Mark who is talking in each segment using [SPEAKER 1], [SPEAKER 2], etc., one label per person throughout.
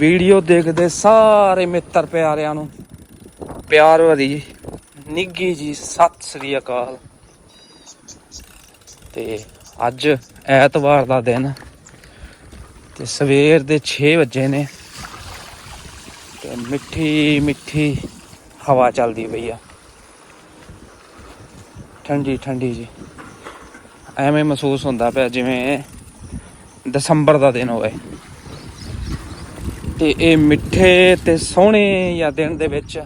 [SPEAKER 1] Video ਦੇਖਦੇ ਸਾਰੇ ਮਿੱਤਰ ਪਿਆਰਿਆਂ ਨੂੰ। ਪਿਆਰ ਭਰੀ ਨਿੱਗੀ ਜੀ, ਸਤਿ ਸ੍ਰੀ ਅਕਾਲ। ਤੇ ਅੱਜ ਐਤਵਾਰ ਦਾ ਦਿਨ ਤੇ ਸਵੇਰ ਦੇ 6 ਵਜੇ ਨੇ। ਤੇ ਮਿੱਠੀ ਮਿੱਠੀ ਹਵਾ ਚੱਲਦੀ ਪਈ ਆ। ਠੰਡੀ ਠੰਡੀ ਜੀ। ਐਵੇਂ ਮਹਿਸੂਸ ਹੁੰਦਾ ਪਿਆ ਜਿਵੇਂ ਦਸੰਬਰ ਦਾ ਦਿਨ ਹੋਵੇ। ਤੇ ਇਹ ਮਿੱਠੇ ਤੇ ਸੋਹਣੇ ਜਾਂ ਦਿਨ ਦੇ ਵਿੱਚ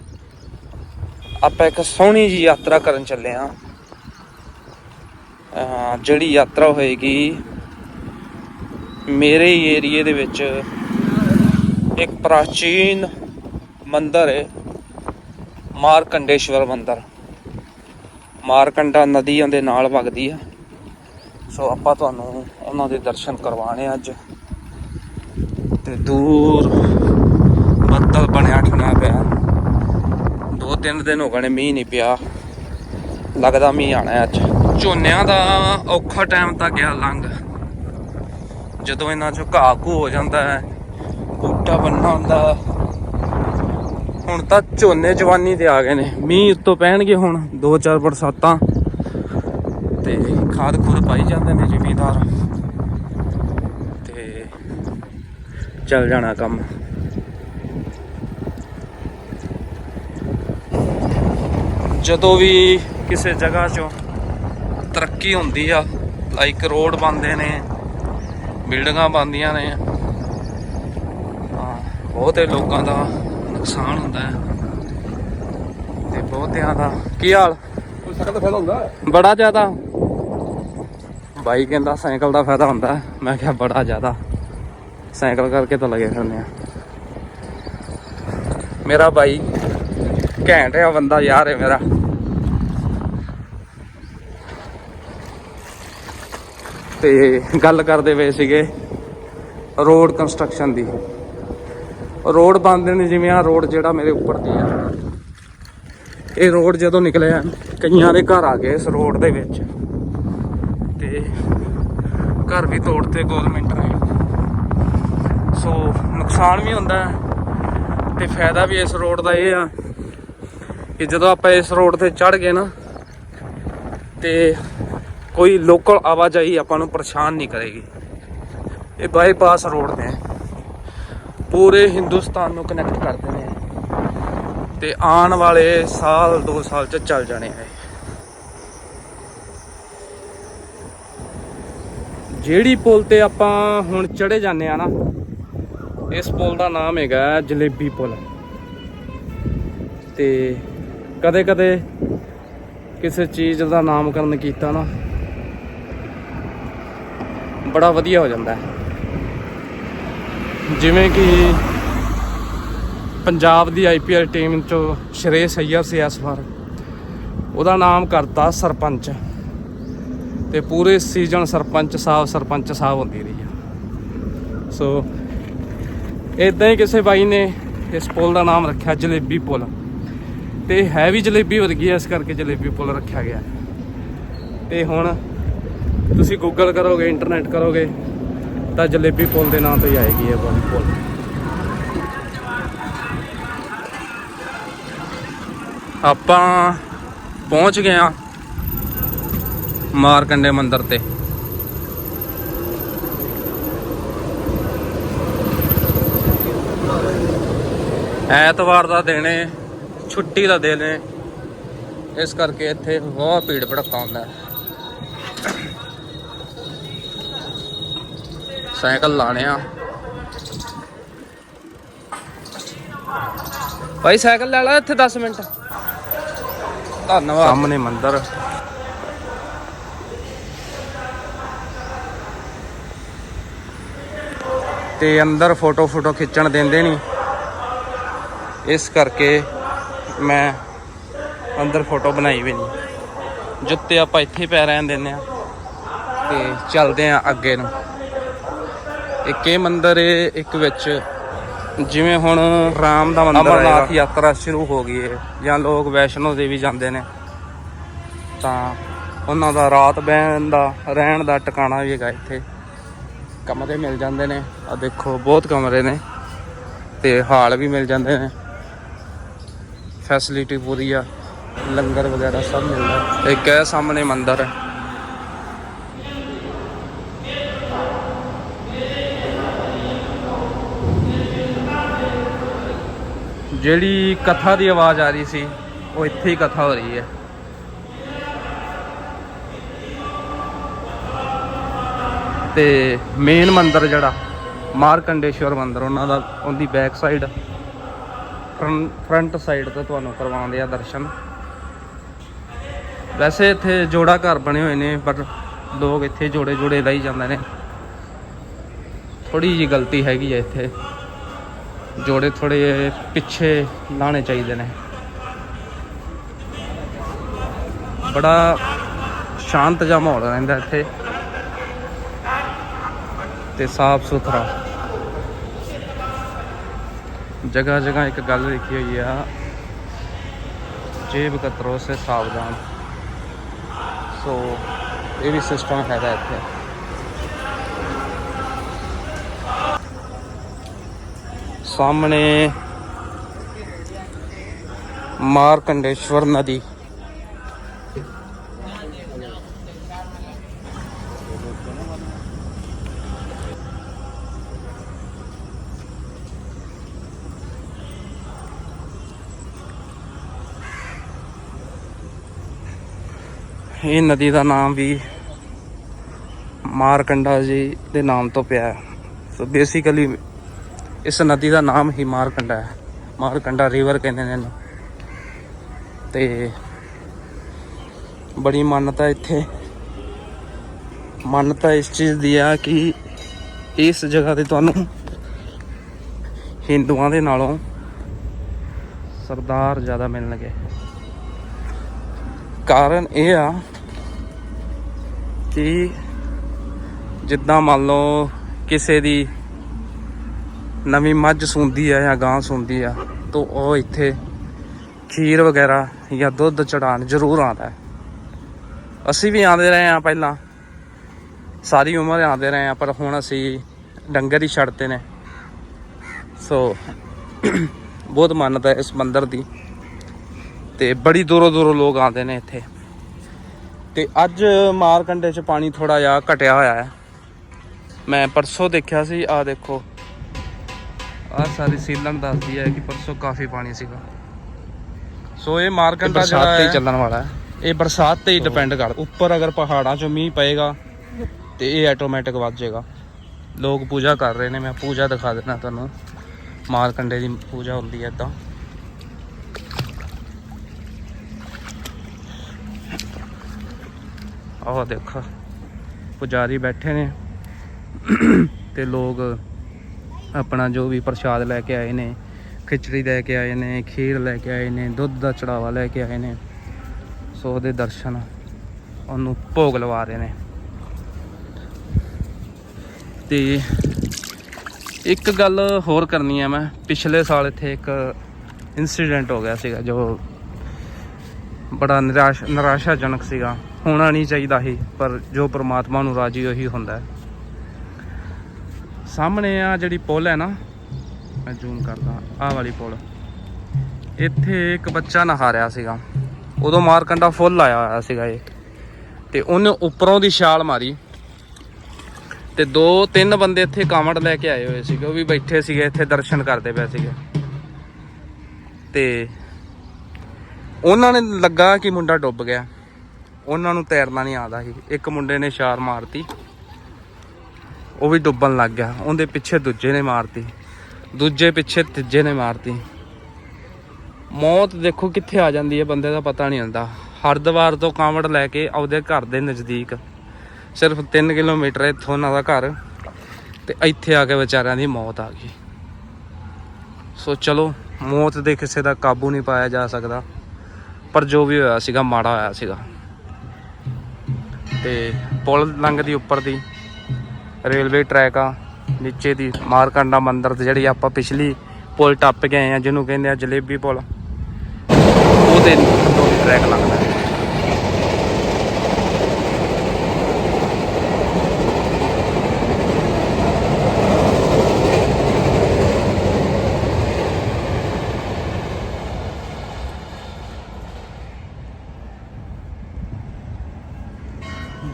[SPEAKER 1] ਆਪਾਂ ਇੱਕ ਸੋਹਣੀ ਜੀ ਯਾਤਰਾ ਕਰਨ ਚੱਲੇ ਆ ਜਿਹੜੀ ਯਾਤਰਾ ਹੋਏਗੀ ਮੇਰੇ ਏਰੀਏ ਦੇ ਵਿੱਚ ਇੱਕ ਪ੍ਰਾਚੀਨ ਮੰਦਿਰ ਹੈ, ਮਾਰਕੰਡੇਸ਼ਵਰ ਮੰਦਿਰ। ਮਾਰਕੰਡਾ ਨਦੀਆਂ ਦੇ ਨਾਲ ਵਗਦੀ ਆ ਸੋ ਆਪਾਂ ਤੁਹਾਨੂੰ ਉਹਨਾਂ ਦੇ ਦਰਸ਼ਨ ਕਰਵਾਣੇ ਅੱਜ। ਤੇ ਦੂਰ ਬੱਦਲ ਬਣਿਆ ਠਣਾ ਪਿਆ। ਦੋ ਤਿੰਨ ਦਿਨ ਹੋ ਗਏ ਨੇ ਮੀਂਹ ਨਹੀਂ ਪਿਆ। ਲੱਗਦਾ ਮੀਂਹ ਆਣਾ ਅੱਜ। ਝੋਨਿਆਂ ਦਾ ਔਖਾ ਟਾਈਮ ਤਾਂ ਗਿਆ ਲੰਘ। ਜਦੋਂ ਇਹਨਾਂ ਚੋਂ ਘਾਹ ਘੂ ਹੋ ਜਾਂਦਾ ਹੈ, ਬੂਟਾ ਬੰਨਾ ਹੁੰਦਾ। ਹੁਣ ਤਾਂ ਝੋਨੇ ਜਵਾਨੀ ਤੇ ਆ ਗਏ ਨੇ। ਮੀਂਹ ਉੱਤੋਂ ਪੈਣਗੇ ਹੁਣ 2-4 ਬਰਸਾਤਾਂ। ਤੇ ਖਾਦ ਖੁਦ ਪਾਈ ਜਾਂਦੇ ਨੇ ਜ਼ਿਮੀਦਾਰ ਤੇ ਚੱਲ ਜਾਣਾ ਕੰਮ। ਜਦੋਂ ਵੀ ਕਿਸੇ ਜਗ੍ਹਾ 'ਚੋਂ ਤਰੱਕੀ ਹੁੰਦੀ ਆ ਲਾਈਕ ਰੋਡ ਬਣਦੇ ਨੇ ਬਿਲਡਿੰਗਾਂ ਬਣਦੀਆਂ ਨੇ ਬਹੁਤੇ ਲੋਕਾਂ ਦਾ ਨੁਕਸਾਨ ਹੁੰਦਾ ਹੈ। ਤੇ ਬਹੁਤਿਆਂ ਦਾ ਕੀ ਹਾਲ?
[SPEAKER 2] ਕੋਈ ਸਾਈਕਲ ਦਾ ਫਾਇਦਾ ਹੁੰਦਾ?
[SPEAKER 1] ਬੜਾ ਜ਼ਿਆਦਾ। ਬਾਈ ਕਹਿੰਦਾ ਸਾਈਕਲ ਦਾ ਫਾਇਦਾ ਹੁੰਦਾ। ਮੈਂ ਕਿਹਾ ਬੜਾ ਜ਼ਿਆਦਾ। ਸਾਈਕਲ ਕਰਕੇ ਤਾਂ ਲਗੇ ਫਿਰਨੇ ਆ। ਮੇਰਾ ਬਾਈ ਘੈਂਟ ਆ ਬੰਦਾ, ਯਾਰ ਹੈ ਮੇਰਾ। ਤੇ ਗੱਲ ਕਰਦੇ ਪਏ ਸੀਗੇ ਰੋਡ ਕੰਸਟਰਕਸ਼ਨ ਦੀ। ਰੋਡ ਬਣਦੇ ਨੇ ਜਿਵੇਂ ਆ ਰੋਡ ਜਿਹੜਾ ਮੇਰੇ ਉੱਪਰ ਦੀ ਆ। ਇਹ ਰੋਡ ਜਦੋਂ ਨਿਕਲਿਆ, ਕਈਆਂ ਦੇ ਘਰ ਆ ਗਏ ਇਸ ਰੋਡ ਦੇ ਵਿੱਚ। ਤੇ ਘਰ ਵੀ ਤੋੜਤੇ ਗਵਰਨਮੈਂਟ ਨੇ। ਸੋ ਨੁਕਸਾਨ ਵੀ ਹੁੰਦਾ ਹੈ ਤੇ ਫਾਇਦਾ ਵੀ ਇਸ ਰੋਡ ਦਾ ਇਹ ਆ ਕਿ ਜਦੋਂ ਆਪਾਂ ਇਸ ਰੋਡ ਤੇ ਚੜ ਗਏ ਨਾ ਤੇ ਕੋਈ ਲੋਕਲ ਆਵਾਜਾਈ ਆਪਾਂ ਨੂੰ ਪਰੇਸ਼ਾਨ ਨਹੀਂ ਕਰੇਗੀ। ਇਹ ਬਾਈਪਾਸ ਰੋਡ ਨੇ। ਪੂਰੇ ਹਿੰਦੁਸਤਾਨ ਨੂੰ ਕਨੈਕਟ ਕਰਦੇ ਨੇ ਤੇ ਆਉਣ ਵਾਲੇ ਸਾਲ 2 ਸਾਲ ਚ ਚੱਲ ਜਾਣੇ ਹੈ ਜਿਹੜੀ ਪੁਲ ਤੇ ਆਪਾਂ ਹੁਣ ਚੜੇ ਜਾਂਦੇ ਆ ਨਾ ਇਸ ਪੁਲ ਦਾ ਨਾਮ ਹੈਗਾ ਜਲੇਬੀ ਪੁਲ। ਤੇ ਕਦੇ ਕਦੇ ਕਿਸੇ ਚੀਜ਼ ਦਾ ਨਾਮਕਰਨ ਕੀਤਾ ਨਾ, ਬੜਾ ਵਧੀਆ ਹੋ ਜਾਂਦਾ ਜਿਵੇਂ ਕਿ ਪੰਜਾਬ ਦੀ ਆਈਪੀਐਲ ਟੀਮ ਚੋਂ ਸ਼੍ਰੇਸ਼ ਅਈਅਰ ਸੀ ਇਸ ਵਾਰ। ਉਹਦਾ ਨਾਮ ਕਰਤਾ ਸਰਪੰਚ। ਤੇ ਪੂਰੇ ਸੀਜ਼ਨ ਸਰਪੰਚ ਸਾਹਿਬ ਸਰਪੰਚ ਸਾਹਿਬ ਹੁੰਦੀ ਰਹੀ ਆ। ਸੋ ਇਦਾਂ ਹੀ ਕਿਸੇ ਬਾਈ ਨੇ ਇਸ ਪੁਲ ਦਾ ਨਾਮ ਰੱਖਿਆ, ਜਲੇਬੀ ਪੁਲ। ਤੇ ਹੈ ਵੀ ਜਲੇਬੀ ਵਰਗੀ ਆ, ਇਸ ਕਰਕੇ ਜਲੇਬੀ ਪੁਲ ਰੱਖਿਆ ਗਿਆ। ਤੇ ਹੁਣ ਤੁਸੀਂ ਗੂਗਲ ਕਰੋਗੇ ਇੰਟਰਨੈਟ ਕਰੋਗੇ, ਤਾਂ ਜਲੇਬੀ ਪੁਲ ਦੇ ਨਾਂ ਤੋਂ ਹੀ ਆਏਗੀ ਇਹ ਵਾਲੀ ਪੁਲ। ਆਪਾਂ ਪਹੁੰਚ ਗਏ ਆ ਮਾਰਕੰਡੇ ਮੰਦਿਰ ਤੇ। ਐਤਵਾਰ ਦਾ ਦਿਨ ਹੈ ਛੁੱਟੀ ਦਾ ਦਿਨ ਹੈ ਇਸ ਕਰਕੇ ਇੱਥੇ ਬਹੁਤ ਭੀੜ ਭੜੱਕਾ ਹੁੰਦਾ। ਹੈ ਸਾਈਕਲ ਲਾਣੇ ਆ। ਭਾਈ ਸਾਈਕਲ ਲੈ ਲੈ ਇੱਥੇ 10 ਮਿੰਟ। ਧੰਨਵਾਦ। ਸਾਹਮਣੇ ਮੰਦਿਰ। ਤੇ ਅੰਦਰ ਫੋਟੋ ਫੋਟੋ ਖਿੱਚਣ ਦਿੰਦੇ ਨਹੀਂ। ਇਸ ਕਰਕੇ ਮੈਂ ਅੰਦਰ ਫੋਟੋ ਬਣਾਈ ਵੀ ਨਹੀਂ। ਜੁੱਤੇ ਆਪਾਂ ਇੱਥੇ ਪੈ ਰਹਿਣ ਦਿੰਦੇ ਆ ਤੇ ਚੱਲਦੇ ਆ ਅੱਗੇ ਨੂੰ। ਇੱਕ ਇਹ ਮੰਦਿਰ ਹੈ, ਇੱਕ ਵਿੱਚ ਜਿਵੇਂ ਹੁਣ ਰਾਮ ਦਾ ਮੰਦਿਰ ਅਮਰਨਾਥ ਯਾਤਰਾ ਸ਼ੁਰੂ ਹੋ ਗਈ ਹੈ, ਜਾਂ ਲੋਕ ਵੈਸ਼ਨੋ ਦੇਵੀ ਜਾਂਦੇ ਨੇ। ਤਾਂ ਉਹਨਾਂ ਦਾ ਰਾਤ ਬਹਿਣ ਦਾ, ਰਹਿਣ ਦਾ ਟਿਕਾਣਾ ਵੀ ਹੈਗਾ ਇੱਥੇ। ਕਮਰੇ ਮਿਲ ਜਾਂਦੇ ਨੇ। ਆ ਦੇਖੋ, ਬਹੁਤ ਕਮਰੇ ਨੇ ਤੇ ਹਾਲ ਵੀ ਮਿਲ ਜਾਂਦੇ ਨੇ। ਫੈਸਿਲਿਟੀ ਪੂਰੀ ਆ, ਲੰਗਰ ਵਗੈਰਾ ਸਭ ਮਿਲਦਾ ਇੱਕ ਹੈ ਸਾਹਮਣੇ ਮੰਦਿਰ ਹੈ। ਜਿਹੜੀ ਕਥਾ ਦੀ ਆਵਾਜ਼ ਆ ਰਹੀ ਸੀ, ਉਹ ਇੱਥੇ ਹੀ ਕਥਾ ਹੋ ਰਹੀ ਹੈ। ਤੇ ਮੇਨ ਮੰਦਿਰ ਜਿਹੜਾ, ਮਾਰਕੰਡੇਸ਼ਵਰ ਮੰਦਿਰ, ਉਹਨਾਂ ਦਾ, ਉਹਦੀ ਬੈਕ ਸਾਈਡ ਫਰੰਟ ਸਾਈਡ ਤੋਂ ਤੁਹਾਨੂੰ ਕਰਵਾਉਂਦੇ ਆ ਦਰਸ਼ਨ। ਵੈਸੇ ਇੱਥੇ ਜੋੜਾ ਘਰ ਬਣੇ ਹੋਏ ਨੇ ਪਰ ਲੋਕ ਇੱਥੇ ਜੋੜੇ ਜੋੜੇ ਲਾਈ ਜਾਂਦੇ ਨੇ। ਥੋੜੀ ਜੀ ਗਲਤੀ ਹੈਗੀ ਹੈ ਇੱਥੇ। ਜੋੜੇ ਥੋੜੇ ਪਿੱਛੇ ਲਾਣੇ ਚਾਹੀਦੇ ਨੇ। ਬੜਾ ਸ਼ਾਂਤ ਜਿਹਾ ਮਾਹੌਲ ਰਹਿੰਦਾ ਇੱਥੇ। ਤੇ ਸਾਫ਼ ਸੁਥਰਾ। ਜਗ੍ਹਾ ਜਗ੍ਹਾ ਇੱਕ ਗੱਲ ਲਿਖੀ ਹੋਈ ਆ। ਜੇਬ ਕਤਰੋ ਸੇ ਸਾਵਧਾਨ। ਸੋ, ਇਹ ਵੀ ਸਿਸਟਮ ਹੈਗਾ ਇੱਥੇ। ਸਾਹਮਣੇ ਮਾਰਕੰਡੇਸ਼ਵਰ ਨਦੀ। ਇਹ ਨਦੀ ਦਾ ਨਾਮ ਵੀ ਮਾਰਕੰਡਾ ਜੀ ਦੇ ਨਾਮ ਤੋਂ ਪਿਆ ਹੈ। ਸੋ ਬੇਸਿਕਲੀ ਇਸ ਨਦੀ ਦਾ ਨਾਮ ਹੀ ਮਾਰਕੰਡਾ ਹੈ। ਮਾਰਕੰਡਾ ਰਿਵਰ ਕਹਿੰਦੇ ਨੇ ਇਹਨੂੰ। ਤੇ ਬੜੀ ਮਾਨਤਾ ਇੱਥੇ। ਮਾਨਤਾ ਇਸ ਚੀਜ਼ ਦੀ ਆ ਕਿ ਇਸ ਜਗ੍ਹਾ ਤੇ ਤੁਹਾਨੂੰ ਹਿੰਦੂਆਂ ਦੇ ਨਾਲੋਂ ਸਰਦਾਰ ਜ਼ਿਆਦਾ ਮਿਲਣਗੇ। ਕਾਰਨ ਇਹ ਆ ਕਿ ਜਿੱਦਾਂ ਮੰਨ ਲਓ ਕਿਸੇ ਦੀ ਨਵੀਂ ਮੱਝ ਸੁੰਦੀ ਆ ਜਾਂ ਗਾਂ ਸੁੰਦੀ ਆ, ਤਾਂ ਉਹ ਇੱਥੇ ਖੀਰ ਵਗੈਰਾ ਜਾਂ ਦੁੱਧ ਚੜਾਉਣ ਜ਼ਰੂਰ ਆਉਂਦਾ ਹੈ। ਅਸੀਂ ਵੀ ਆਉਂਦੇ ਰਹੇ ਆ ਪਹਿਲਾਂ। ਸਾਰੀ ਉਮਰ ਆਉਂਦੇ ਰਹੇ ਆ ਪਰ ਹੁਣ ਅਸੀਂ ਡੰਗਰ ਹੀ ਛੱਡਦੇ ਨੇ। ਸੋ, ਬਹੁਤ ਮਾਨਤਾ ਇਸ ਮੰਦਰ ਦੀ। ਤੇ ਬੜੀ ਦੂਰੋਂ ਦੂਰੋਂ ਲੋਕ ਆਉਂਦੇ ਨੇ ਇੱਥੇ। ਤੇ ਅੱਜ ਮਾਰਕੰਡੇ 'ਚ ਪਾਣੀ ਥੋੜਾ ਜਿਹਾ ਘਟਿਆ ਹੋਇਆ ਹੈ। ਮੈਂ ਪਰਸੋਂ ਦੇਖਿਆ ਸੀ ਆ ਦੇਖੋ। ਆ ਸਾਰੀ ਸੀਲਨ ਦੱਸਦੀ ਹੈ ਕਿ ਪਰਸੋਂ ਕਾਫੀ ਪਾਣੀ ਸੀਗਾ। ਸੋ ਇਹ ਮਾਰਕੰਡਾ ਜਿਹੜਾ ਹੈ ਚੱਲਣ ਵਾਲਾ ਹੈ। ਇਹ ਬਰਸਾਤ ਤੇ ਹੀ ਡਿਪੈਂਡ ਕਰ ਉੱਪਰ ਅਗਰ ਪਹਾੜਾਂ 'ਚੋਂ ਮੀਂਹ ਪਏਗਾ ਤੇ ਇਹ ਆਟੋਮੈਟਿਕ ਵੱਧ ਜਾਏਗਾ। ਲੋਕ ਪੂਜਾ ਕਰ ਰਹੇ ਨੇ ਮੈਂ ਪੂਜਾ ਦਿਖਾ ਦੇਣਾ ਤੁਹਾਨੂੰ। ਮਾਰਕੰਡੇ ਦੀ ਪੂਜਾ ਹੁੰਦੀ ਹੈ ਇਦਾਂ। ਆਹ ਦੇਖੋ, ਪੁਜਾਰੀ ਬੈਠੇ ਨੇ ਤੇ ਲੋਕ ਆਪਣਾ ਜੋ ਵੀ ਪ੍ਰਸ਼ਾਦ ਲੈ ਕੇ ਆਏ ਨੇ, ਖਿਚੜੀ ਲੈ ਕੇ ਆਏ ਨੇ, ਖੀਰ ਲੈ ਕੇ ਆਏ ਨੇ, ਦੁੱਧ ਦਾ ਚੜਾਵਾ ਲੈ ਕੇ ਆਏ ਨੇ, ਸੋ ਉਹਦੇ ਦਰਸ਼ਨ ਉਹਨੂੰ ਭੋਗ ਲਵਾ ਰਹੇ ਨੇ। ਤੇ ਇੱਕ ਗੱਲ ਹੋਰ ਕਰਨੀ ਆ ਮੈਂ, ਪਿਛਲੇ ਸਾਲ ਇੱਥੇ ਇੱਕ ਇਨਸੀਡੈਂਟ ਹੋ ਗਿਆ ਸੀਗਾ ਜੋ ਬੜਾ ਨਿਰਾਸ਼, ਨਿਰਾਸ਼ਾਜਨਕ ਸੀਗਾ। ਹੋਣਾ ਨਹੀਂ ਚਾਹੀਦਾ ਸੀ, ਪਰ ਜੋ ਪ੍ਰਮਾਤਮਾ ਨੂੰ ਰਾਜੀ ਉਹੀ ਹੁੰਦਾ ਸਾਹਮਣੇ ਆ ਜਿਹੜੀ ਪੁਲ ਹੈ ਨਾ, ਮੈਂ ਜ਼ੂਮ ਕਰਦਾ, ਆਹ ਵਾਲੀ ਪੁਲ। ਇੱਥੇ ਇੱਕ ਬੱਚਾ ਨਹਾ ਰਿਹਾ ਸੀਗਾ। ਉਦੋਂ ਮਾਰਕੰਡਾ ਫੁੱਲ ਆਇਆ ਹੋਇਆ ਸੀਗਾ ਇਹ। ਤੇ ਉਹਨੇ ਉੱਪਰੋਂ ਦੀ ਛਾਲ ਮਾਰੀ। ਤੇ ਦੋ, ਤਿੰਨ ਬੰਦੇ ਇੱਥੇ ਕਾਵੜ ਲੈ ਕੇ ਆਏ ਹੋਏ ਸੀਗੇ, ਉਹ ਵੀ ਬੈਠੇ ਸੀਗੇ, ਇੱਥੇ ਦਰਸ਼ਨ ਕਰਦੇ ਪਏ ਸੀਗੇ। ਤੇ ਉਹਨਾਂ ਨੇ ਲੱਗਾ ਕਿ ਮੁੰਡਾ ਡੁੱਬ ਗਿਆ। ਉਹਨਾਂ ਨੂੰ ਤੈਰਨਾ ਨਹੀਂ ਆਉਂਦਾ ਸੀ। ਇੱਕ ਮੁੰਡੇ ਨੇ ਛਾਲ ਮਾਰਤੀ। ਉਹ ਵੀ ਡੁੱਬਣ ਲੱਗ ਗਿਆ। ਉਹਦੇ ਪਿੱਛੇ ਦੂਜੇ ਨੇ ਮਾਰਤੀ। ਦੂਜੇ ਪਿੱਛੇ ਤੀਜੇ ਨੇ ਮਾਰਤੀ। ਮੌਤ ਦੇਖੋ ਕਿੱਥੇ ਆ ਜਾਂਦੀ ਹੈ, ਬੰਦੇ ਦਾ ਪਤਾ ਨਹੀਂ ਹੁੰਦਾ। ਹਰਦੁਆਰ ਤੋਂ ਕਾਂਵੜ ਲੈ ਕੇ ਆਪਦੇ ਘਰ ਦੇ ਨਜ਼ਦੀਕ, ਸਿਰਫ 3 ਕਿਲੋਮੀਟਰ ਇੱਥੋਂ ਉਹਨਾਂ ਦਾ ਘਰ। ਤੇ ਇੱਥੇ ਆ ਕੇ ਵਿਚਾਰਿਆਂ ਦੀ ਮੌਤ ਆ ਗਈ। ਸੋ ਚਲੋ, ਮੌਤ ਦੇ ਕਿਸੇ ਦਾ ਕਾਬੂ ਨਹੀਂ ਪਾਇਆ ਜਾ ਸਕਦਾ। ਪਰ ਜੋ ਵੀ ਹੋਇਆ ਸੀਗਾ, ਮਾੜਾ ਹੋਇਆ ਸੀਗਾ। ਤੇ ਪੁਲ ਲੰਘਦੀ ਉੱਪਰ ਦੀ, ਰੇਲਵੇ ਟਰੈਕ ਆ, ਨੀਚੇ ਦੀ, ਮਾਰਕੰਡਾ ਮੰਦਿਰ ਤੇ ਜਿਹੜੀ ਆਪਾਂ ਪਿਛਲੀ ਪੁਲ ਟੱਪ ਕੇ ਆਏ ਆ, ਜਿਹਨੂੰ ਕਹਿੰਦੇ ਆ ਜਲੇਬੀ ਪੁਲ। ਉਹਦੇ ਟਰੈਕ ਲੰਘਦਾ ਹੈ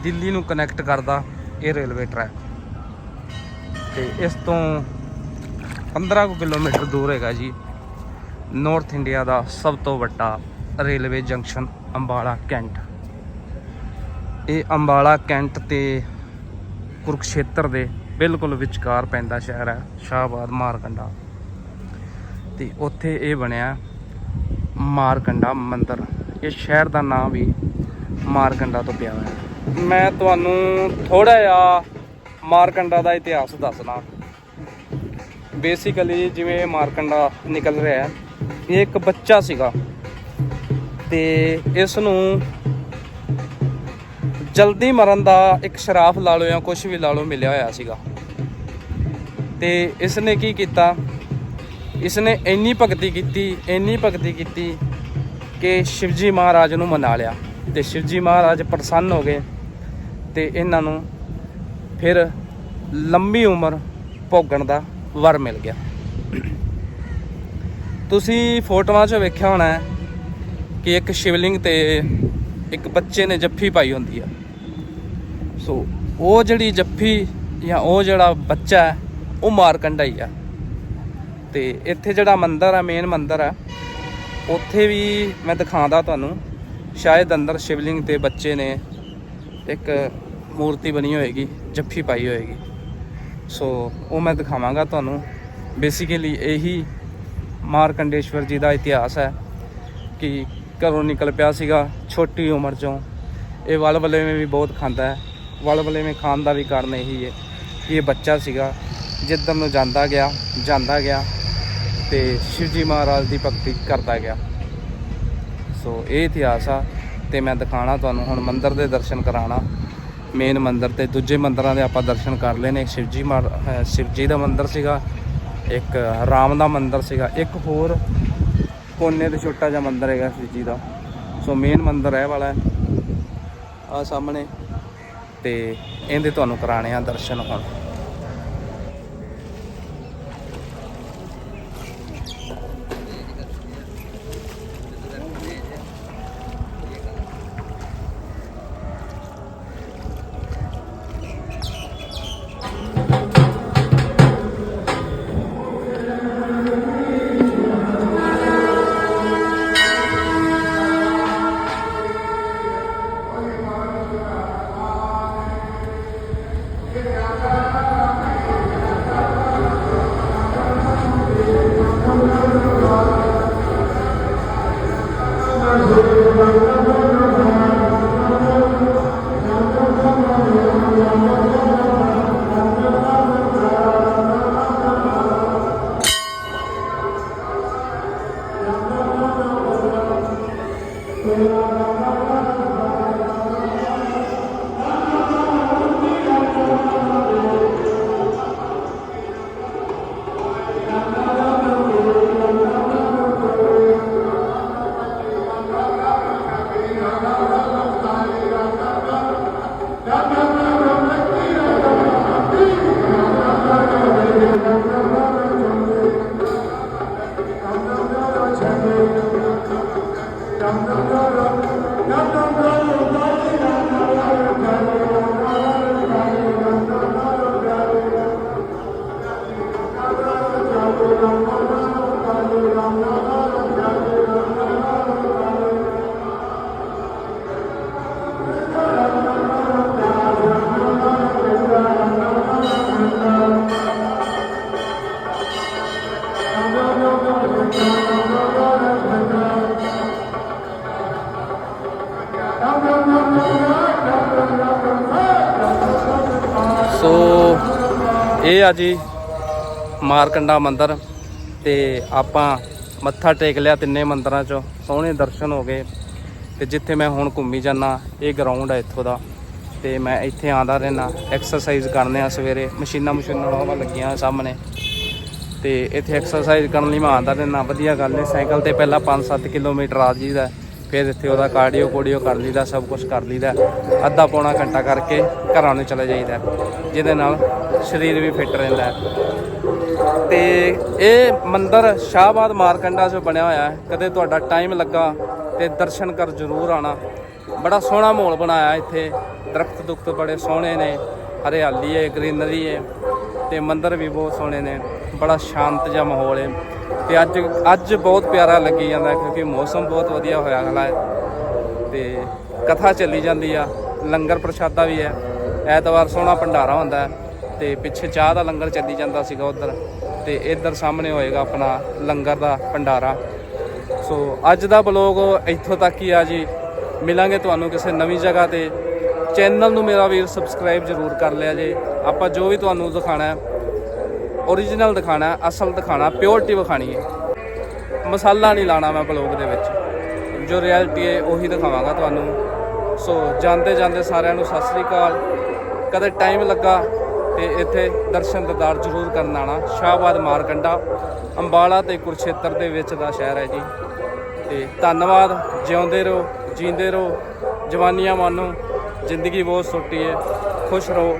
[SPEAKER 1] ਦਿੱਲੀ ਨੂੰ ਕਨੈਕਟ ਕਰਦਾ ਇਹ ਰੇਲਵੇ ਟਰੈਕ ਤੇ ਇਸ ਤੋਂ 15 ਕੁ ਕਿਲੋਮੀਟਰ ਦੂਰ ਹੈਗਾ ਜੀ। ਨਾਰਥ ਇੰਡੀਆ ਦਾ ਸਭ ਤੋਂ ਵੱਡਾ ਰੇਲਵੇ ਜੰਕਸ਼ਨ ਅੰਬਾਲਾ ਕੈਂਟ। ਇਹ ਅੰਬਾਲਾ ਕੈਂਟ ਤੇ ਕੁਰਕਸ਼ੇਤਰ ਦੇ ਬਿਲਕੁਲ ਵਿਚਕਾਰ ਪੈਂਦਾ ਸ਼ਹਿਰ ਹੈ, ਸ਼ਾਹਬਾਦ ਮਾਰਕੰਡਾ। ਤੇ ਉੱਥੇ ਇਹ ਬਣਿਆ ਮਾਰਕੰਡਾ ਮੰਦਿਰ। ਇਹ ਸ਼ਹਿਰ ਦਾ ਨਾਮ ਵੀ ਮਾਰਕੰਡਾ ਤੋਂ ਪਿਆ ਹੋਇਆ। ਮੈਂ ਤੁਹਾਨੂੰ ਥੋੜਾ ਜਿਹਾ ਮਾਰਕੰਡਾ ਦਾ ਇਤਿਹਾਸ ਦੱਸਣਾ ਬੇਸਿਕਲੀ ਜਿਵੇਂ ਮਾਰਕੰਡਾ ਨਿਕਲ ਰਿਹਾ ਹੈ, ਇਹ ਇੱਕ ਬੱਚਾ ਸੀਗਾ ਤੇ ਇਸ ਨੂੰ ਜਲਦੀ ਮਰਨ ਦਾ ਇੱਕ ਸ਼ਰਾਫ ਲਾ ਲਓ ਜਾਂ ਕੁਝ ਵੀ ਲਾ ਲਓ ਮਿਲਿਆ ਹੋਇਆ ਸੀਗਾ। ਤੇ ਇਸ ਨੇ ਕੀ ਕੀਤਾ? ਇਸ ਨੇ ਇੰਨੀ ਭਗਤੀ ਕੀਤੀ, ਇੰਨੀ ਭਗਤੀ ਕੀਤੀ ਕਿ ਸ਼ਿਵਜੀ ਮਹਾਰਾਜ ਨੂੰ ਮਨਾ ਲਿਆ। ਤੇ ਸ਼ਿਵਜੀ ਮਹਾਰਾਜ ਪ੍ਰਸੰਨ ਹੋ ਗਏ ਤੇ ਇਹਨਾਂ ਨੂੰ ਫਿਰ ਲੰਮੀ ਉਮਰ ਭੋਗਣ ਦਾ ਵਰ ਮਿਲ ਗਿਆ। ਤੁਸੀਂ ਫੋਟੋਆਂ 'ਚ ਵੇਖਿਆ ਹੋਣਾ ਹੈ ਕਿ ਇੱਕ ਸ਼ਿਵਲਿੰਗ ਤੇ ਇੱਕ ਬੱਚੇ ਨੇ ਜੱਫੀ ਪਾਈ ਹੁੰਦੀ ਆ। ਸੋ ਉਹ ਜਿਹੜੀ ਜੱਫੀ ਜਾਂ ਉਹ ਜਿਹੜਾ ਬੱਚਾ ਹੈ, ਉਹ ਮਾਰਕੰਡਾ ਹੀ ਆ। ਤੇ ਇੱਥੇ ਜਿਹੜਾ ਮੰਦਿਰ ਆ ਮੇਨ ਮੰਦਿਰ ਆ, ਉੱਥੇ ਵੀ ਮੈਂ ਦਿਖਾਉਂਦਾ ਤੁਹਾਨੂੰ। ਸ਼ਾਇਦ ਅੰਦਰ ਸ਼ਿਵਲਿੰਗ ਤੇ ਬੱਚੇ ਨੇ ਇੱਕ ਮੂਰਤੀ ਬਣੀ ਹੋਏਗੀ ਜੱਫੀ ਪਾਈ ਹੋਏਗੀ ਸੋ ਉਹ ਮੈਂ ਦਿਖਾਵਾਂਗਾ ਤੁਹਾਨੂੰ ਬੇਸਿਕਲੀ ਇਹੀ ਮਾਰਕੰਡੇਸ਼ਵਰ ਜੀ ਦਾ ਇਤਿਹਾਸ ਹੈ ਕਿ ਘਰੋਂ ਨਿਕਲ ਪਿਆ ਸੀਗਾ ਛੋਟੀ ਉਮਰ 'ਚੋਂ ਇਹ ਵਲਵਲੇ ਵੀ ਬਹੁਤ ਖਾਂਦਾ ਹੈ ਵਲਵਲੇ ਖਾਣ ਦਾ ਵੀ ਕਾਰਨ ਇਹੀ ਹੈ ਕਿ ਇਹ ਬੱਚਾ ਸੀਗਾ ਜਿੱਧਰ ਨੂੰ ਜਾਂਦਾ ਗਿਆ ਜਾਂਦਾ ਗਿਆ ਤੇ ਸ਼ਿਵਜੀ ਮਹਾਰਾਜ ਦੀ ਭਗਤੀ ਕਰਦਾ ਗਿਆ ਸੋ ਇਹ ਇਤਿਹਾਸ ਆ ਤੇ ਮੈਂ ਦਿਖਾਣਾ ਤੁਹਾਨੂੰ, ਹੁਣ ਮੰਦਿਰ ਦੇ ਦਰਸ਼ਨ ਕਰਾਣਾ। ਮੇਨ ਮੰਦਿਰ ਤੇ ਦੂਜੇ ਮੰਦਿਰਾਂ ਦੇ ਆਪਾਂ ਦਰਸ਼ਨ ਕਰ ਲਏ ਨੇ। ਇੱਕ ਸ਼ਿਵਜੀ ਮਹਾਰ- ਸ਼ਿਵਜੀ ਦਾ ਮੰਦਿਰ ਸੀਗਾ, ਇੱਕ ਰਾਮ ਦਾ ਮੰਦਿਰ ਸੀਗਾ, ਇੱਕ ਹੋਰ ਕੋਨੇ ਤੇ ਛੋਟਾ ਜਿਹਾ ਮੰਦਿਰ ਹੈਗਾ ਸ਼ਿਵਜੀ ਦਾ। ਸੋ ਮੇਨ ਮੰਦਿਰ ਇਹ ਵਾਲਾ ਆ ਸਾਹਮਣੇ। ਤੇ ਇਹਦੇ ਤੁਹਾਨੂੰ ਕਰਾਣੇ ਆ ਦਰਸ਼ਨ ਹੁਣ। ਇਹ ਆ ਜੀ, ਮਾਰਕੰਡਾ ਮੰਦਿਰ ਤੇ ਆਪਾਂ ਮੱਥਾ ਟੇਕ ਲਿਆ ਤਿੰਨੇ ਮੰਦਰਾਂ 'ਚੋਂ, ਸੋਹਣੇ ਦਰਸ਼ਨ ਹੋ ਗਏ ਤੇ ਜਿੱਥੇ ਮੈਂ ਹੁਣ ਘੁੰਮੀ ਜਾਂਦਾ, ਇਹ ਗਰਾਊਂਡ ਹੈ ਇੱਥੋਂ ਦਾ ਤੇ ਮੈਂ ਇੱਥੇ ਆਂਦਾ ਰਹਿਣਾ ਐਕਸਰਸਾਈਜ਼ ਕਰਨੇ ਆ ਸਵੇਰੇ, ਮਸ਼ੀਨਾਂ ਮਸ਼ੀਨਾਂ ਵਾਵਾ ਲੱਗੀਆਂ ਸਾਹਮਣੇ ਤੇ ਇੱਥੇ ਐਕਸਰਸਾਈਜ਼ ਕਰਨ ਲਈ ਮੈਂ ਆਂਦਾ ਰਹਿਣਾ ਵਧੀਆ ਗੱਲ ਹੈ ਸਾਈਕਲ ਤੇ ਪਹਿਲਾਂ 5-7 ਕਿਲੋਮੀਟਰ ਆ ਜੀਦਾ ਫਿਰ ਇੱਥੇ ਉਹਦਾ ਕਾਰਡੀਓ ਕੋਡੀਓ ਕਰ ਲਈਦਾ, ਸਭ ਕੁਝ ਕਰ ਲਈਦਾ। ਅੱਧਾ ਪੌਣਾ ਘੰਟਾ ਕਰਕੇ ਘਰਾਂ ਨੂੰ ਚਲੇ ਜਾਈਦਾ। ਜਿਹਦੇ ਨਾਲ ਸਰੀਰ ਵੀ ਫਿੱਟ ਰਹਿੰਦਾ ਹੈ। ਤੇ ਇਹ ਮੰਦਿਰ ਸ਼ਾਹਬਾਦ ਮਾਰਕੰਡਾ 'ਚ ਬਣਿਆ ਹੋਇਆ ਹੈ। ਕਦੇ ਤੁਹਾਡਾ ਟਾਈਮ ਲੱਗਾ ਤੇ ਦਰਸ਼ਨ ਕਰ ਜ਼ਰੂਰ ਆਣਾ ਬੜਾ ਸੋਹਣਾ ਮਾਹੌਲ ਬਣਾਇਆ ਇੱਥੇ। ਦਰਖਤ ਦੁਖਤ ਬੜੇ ਸੋਹਣੇ ਨੇ। ਹਰਿਆਲੀ ਹੈ ਗ੍ਰੀਨਰੀ ਹੈ। ਤੇ ਮੰਦਿਰ ਵੀ ਬਹੁਤ ਸੋਹਣੇ ਨੇ, ਬੜਾ ਸ਼ਾਂਤ ਜਿਹਾ ਮਾਹੌਲ ਹੈ ਤੇ ਅੱਜ ਅੱਜ ਬਹੁਤ ਪਿਆਰਾ ਲੱਗੀ ਜਾਂਦਾ ਕਿਉਂਕਿ ਮੌਸਮ ਬਹੁਤ ਵਧੀਆ ਹੋਇਆ ਖਲਾ ਹੈ ਤੇ ਕਥਾ ਚੱਲੀ ਜਾਂਦੀ ਆ, ਲੰਗਰ ਪ੍ਰਸ਼ਾਦਾ ਵੀ ਹੈ, ਐਤਵਾਰ ਸੋਹਣਾ ਭੰਡਾਰਾ ਹੁੰਦਾ ਹੈ ਤੇ ਪਿੱਛੇ ਚਾਹ ਦਾ ਲੰਗਰ ਚੱਲੀ ਜਾਂਦਾ ਸੀਗਾ ਉਧਰ ਤੇ ਇੱਧਰ ਸਾਹਮਣੇ ਹੋਏਗਾ ਆਪਣਾ ਲੰਗਰ ਦਾ ਭੰਡਾਰਾ। ਸੋ ਅੱਜ ਦਾ ਬਲੌਗ ਇੱਥੋਂ ਤੱਕ ਹੀ ਆ ਜੀ। ਮਿਲਾਂਗੇ ਤੁਹਾਨੂੰ ਕਿਸੇ ਨਵੀਂ ਜਗ੍ਹਾ ਤੇ। ਚੈਨਲ ਨੂੰ ਮੇਰਾ ਵੀਰ ਸਬਸਕ੍ਰਾਈਬ ਜ਼ਰੂਰ ਕਰ ਲਿਆ ਜੇ। ਆਪਾਂ ਜੋ ਵੀ ਤੁਹਾਨੂੰ ਦਿਖਾਣਾ ਹੈ ਓਰੀਜਨਲ ਦਿਖਾਣਾ ਅਸਲ ਦਿਖਾਣਾ ਪਿਓਰਟੀ ਵਿਖਾਣੀ ਹੈ। ਮਸਾਲਾ ਨਹੀਂ ਲਾਣਾ ਮੈਂ ਬਲੌਗ ਦੇ ਵਿੱਚ। ਜੋ ਰਿਐਲਿਟੀ ਹੈ, ਉਹੀ ਦਿਖਾਵਾਂਗਾ ਤੁਹਾਨੂੰ। ਸੋ ਜਾਂਦੇ ਜਾਂਦੇ ਸਾਰਿਆਂ ਨੂੰ ਸਤਿ ਸ੍ਰੀ ਅਕਾਲ। ਕਦੇ ਟਾਈਮ ਲੱਗਾ ਤੇ ਇੱਥੇ ਦਰਸ਼ਨ ਦਿਦਾਰ ਜ਼ਰੂਰ ਕਰਨ ਆਣਾ ਸ਼ਾਹਬਾਦ ਮਾਰਕੰਡਾ, ਅੰਬਾਲਾ ਤੇ ਕੁਰਸ਼ੇਤਰ ਦੇ ਵਿੱਚ ਦਾ ਸ਼ਹਿਰ ਹੈ ਜੀ। ਤੇ ਧੰਨਵਾਦ, ਜਿਉਂਦੇ ਰਹੋ, ਜੀਂਦੇ ਰਹੋ, ਜਵਾਨੀਆਂ ਮਾਨੋ। ਜ਼ਿੰਦਗੀ ਬਹੁਤ ਛੋਟੀ ਹੈ। ਖੁਸ਼ ਰਹੋ।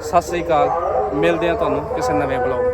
[SPEAKER 1] ਸਤਿ ਸ੍ਰੀ ਅਕਾਲ। ਮਿਲਦੇ ਹਾਂ ਤੁਹਾਨੂੰ ਕਿਸੇ ਨਵੇਂ ਬਲੌਗ